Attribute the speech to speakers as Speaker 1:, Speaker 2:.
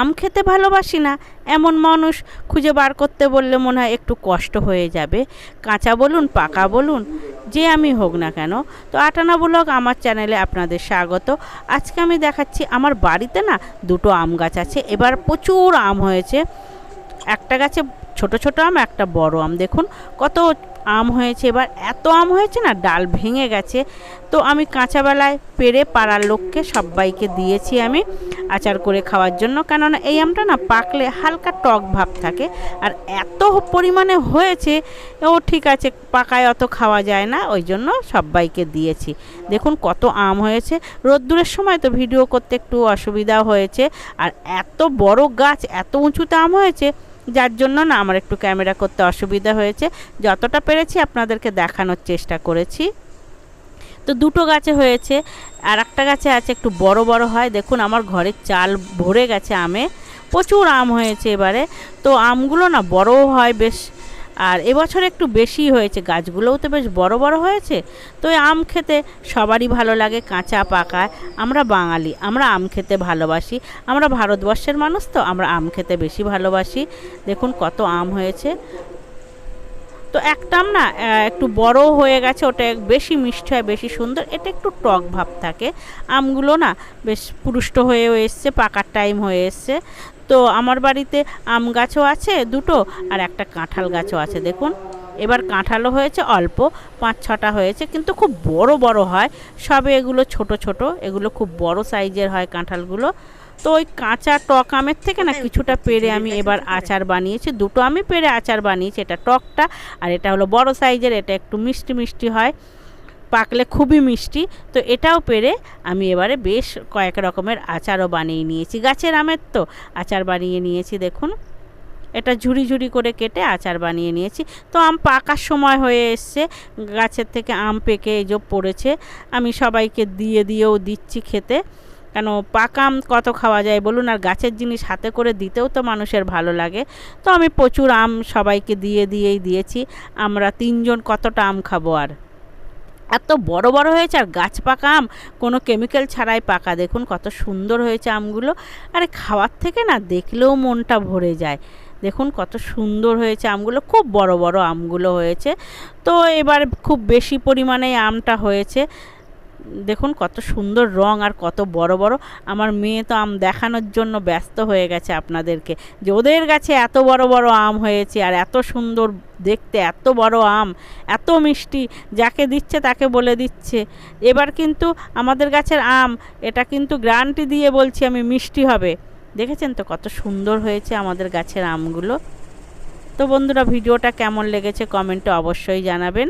Speaker 1: আম খেতে ভালোবাসি না। এমন মানুষ খুঁজে বার করতে বললে মনে হয় একটু কষ্ট হয়ে যাবে। কাঁচা বলুন, পাকা বলুন, যে আমি হোক না কেন। তো আটানা ব্লগ আমার চ্যানেলে আপনাদের স্বাগত। আজকে আমি দেখাচ্ছি আমার বাড়িতে না দুটো আম গাছ আছে। এবার প্রচুর আম হয়েছে। একটা গাছে ছোট ছোট আম, একটা বড় আম। দেখুন কত আম হয়েছে, এবার এত আম হয়েছে না, ডাল ভেঙে গেছে। তো আমি কাঁচাবেলায় পেরে পাড়ার লোককে সবাইকে দিয়েছি আমি আচার করে খাওয়ার জন্য। কেননা এই আমটা না পাকলে হালকা টক ভাব থাকে। আর এত পরিমাণে হয়েছে, ও ঠিক আছে, পাকায় অত খাওয়া যায় না, ওই জন্য সবাইকে দিয়েছি। দেখুন কত আম হয়েছে। রোদ্দুরের সময় তো ভিডিও করতে একটু অসুবিধা হয়েছে। আর এত বড় গাছ, এত উঁচুতে আম হয়েছে যার জন্য না আমার একটু ক্যামেরা করতে অসুবিধা হয়েছে। যতটা পেরেছি আপনাদেরকে দেখানোর চেষ্টা করেছি। তো দুটো গাছে হয়েছে আর একটা গাছে আছে একটু বড় বড় হয়। দেখুন, আমার ঘরের চাল ভরে গেছে আমে। প্রচুর আম হয়েছে এবারে। তো আমগুলো না বড়ও হয় বেশ। আর এবছর একটু বেশি হয়েছে। গাছগুলোও তো বেশ বড় বড় হয়েছে। তো আম খেতে সবারই ভালো লাগে, কাঁচা, পাকা। আমরা বাঙালি, আমরা আম খেতে ভালোবাসি। আমরা ভারতবর্ষের মানুষ তো, আমরা আম খেতে বেশি ভালোবাসি। দেখুন কত আম হয়েছে। তো একটা আম না একটু বড় হয়ে গেছে, ওটা বেশি মিষ্টি হয়, বেশি সুন্দর। এটা একটু টক ভাব থাকে। আমগুলো না বেশ পুরুষ্ট হয়ে এসছে, পাকার টাইম হয়ে এসছে। তো আমার বাড়িতে আম গাছও আছে দুটো আর একটা কাঁঠাল গাছও আছে, দেখুন। এবার কাঁঠালও হয়েছে অল্প, পাঁচ ছটা হয়েছে, কিন্তু খুব বড় বড় হয়। সবে এগুলো ছোট ছোট, এগুলো খুব বড় সাইজের হয় কাঁঠালগুলো। তো ওই কাঁচা টক আমের থেকে না কিছুটা পেরে আমি এবার আচার বানিয়েছি, দুটো আমি পেরে আচার বানিয়েছি, এটা টকটা আর এটা হলো বড় সাইজের, এটা একটু মিষ্টি মিষ্টি হয়। পাকলে খুবই মিষ্টি। তো এটাও পেরে আমি এবারে বেশ কয়েক রকমের আচারও বানিয়ে নিয়েছি। গাছের আমের তো আচার বানিয়ে নিয়েছি, দেখুন। এটা ঝুড়ি ঝুড়ি করে কেটে আচার বানিয়ে নিয়েছি। তো আম পাকার সময় হয়ে এসছে। গাছের থেকে আম পেকে এই যে পড়েছে। আমি সবাইকে দিয়ে দিয়েও দিচ্ছি খেতে। কেন পাকা আম কত খাওয়া যায় বলুন? আর গাছের জিনিস হাতে করে দিতেও তো মানুষের ভালো লাগে। তো আমি প্রচুর আম সবাইকে দিয়ে দিয়েই দিয়েছি। আমরা তিনজন কতটা আম খাব আর? এত বড় বড় হয়েছে আর গাছ পাকা আম, কোনো কেমিক্যাল ছাড়াই পাকা। দেখুন কত সুন্দর হয়েছে আমগুলো। আরে খাওয়ার থেকে না দেখলেও মনটা ভরে যায়। দেখুন কত সুন্দর হয়েছে আমগুলো, খুব বড় বড় আমগুলো হয়েছে। তো এবার খুব বেশি পরিমাণে আমটা হয়েছে। দেখুন কত সুন্দর রং আর কত বড় বড়। আমার মেয়ে তো আম দেখানোর জন্য ব্যস্ত হয়ে গেছে আপনাদেরকে। যে ওদের গাছে এত বড় বড় আম হয়েছে আর এত সুন্দর দেখতে, এত বড় আম, এত মিষ্টি, যাকে দিচ্ছে তাকে বলে দিচ্ছে। এবার কিন্তু আমাদের গাছের আম, এটা কিন্তু গ্রান্টি দিয়ে বলছি আমি মিষ্টি হবে। দেখেছেন তো কত সুন্দর হয়েছে আমাদের গাছের আমগুলো। তো বন্ধুরা, ভিডিওটা কেমন লেগেছে কমেন্টে অবশ্যই জানাবেন।